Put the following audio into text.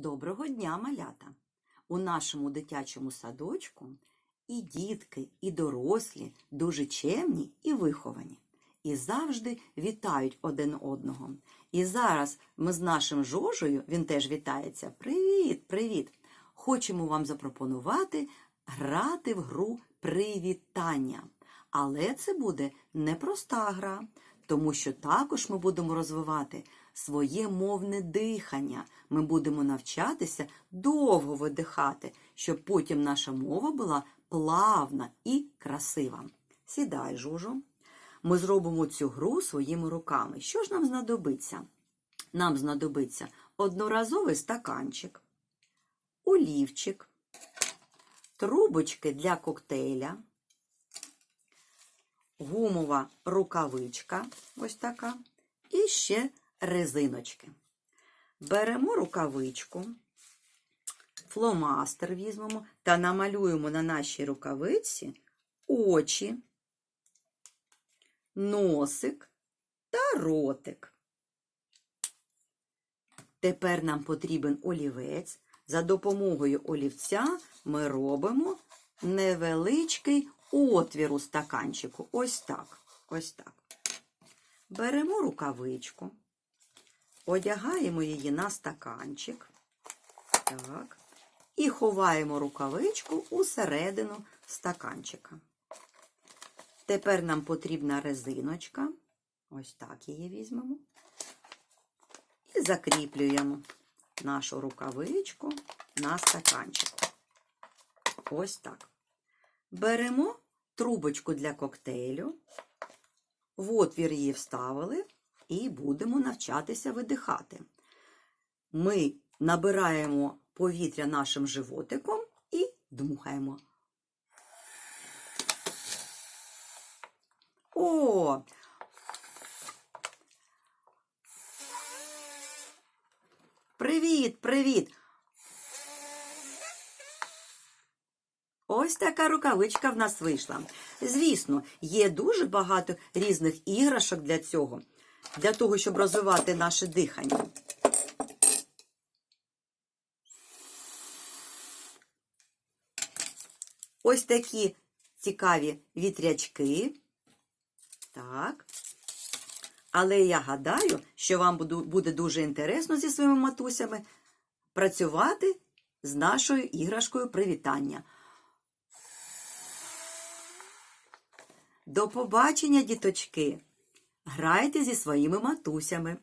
Доброго дня, малята! У нашому дитячому садочку і дітки, і дорослі дуже чемні і виховані. І завжди вітають один одного. І зараз ми з нашим Жожею, він теж вітається. Привіт, привіт! Хочемо вам запропонувати грати в гру привітання. Але це буде непроста гра, тому що також ми будемо розвивати своє мовне дихання. Ми будемо навчатися довго видихати, щоб потім наша мова була плавна і красива. Сідай, жужу. Ми зробимо цю гру своїми руками. Що ж нам знадобиться? Нам знадобиться одноразовий стаканчик, олівчик, трубочки для коктейля, гумова рукавичка, ось така, і ще резиночки. Беремо рукавичку, фломастер візьмемо та намалюємо на нашій рукавиці очі, носик та ротик. Тепер нам потрібен олівець. За допомогою олівця ми робимо невеличкий отвір у стаканчику. Ось так. Ось так. Беремо рукавичку, одягаємо її на стаканчик. Так. І ховаємо рукавичку усередину стаканчика. Тепер нам потрібна резиночка. Ось так її візьмемо. І закріплюємо нашу рукавичку на стаканчику. Ось так. Беремо трубочку для коктейлю, в отвір її вставили і будемо навчатися видихати. Ми набираємо повітря нашим животиком і дмухаємо. О! Привіт, привіт! Ось така рукавичка в нас вийшла. Звісно, є дуже багато різних іграшок для цього, для того, щоб розвивати наше дихання. Ось такі цікаві вітрячки. Так. Але я гадаю, що вам буде дуже інтересно зі своїми матусями працювати з нашою іграшкою привітання. До побачення, діточки! Грайте зі своїми матусями.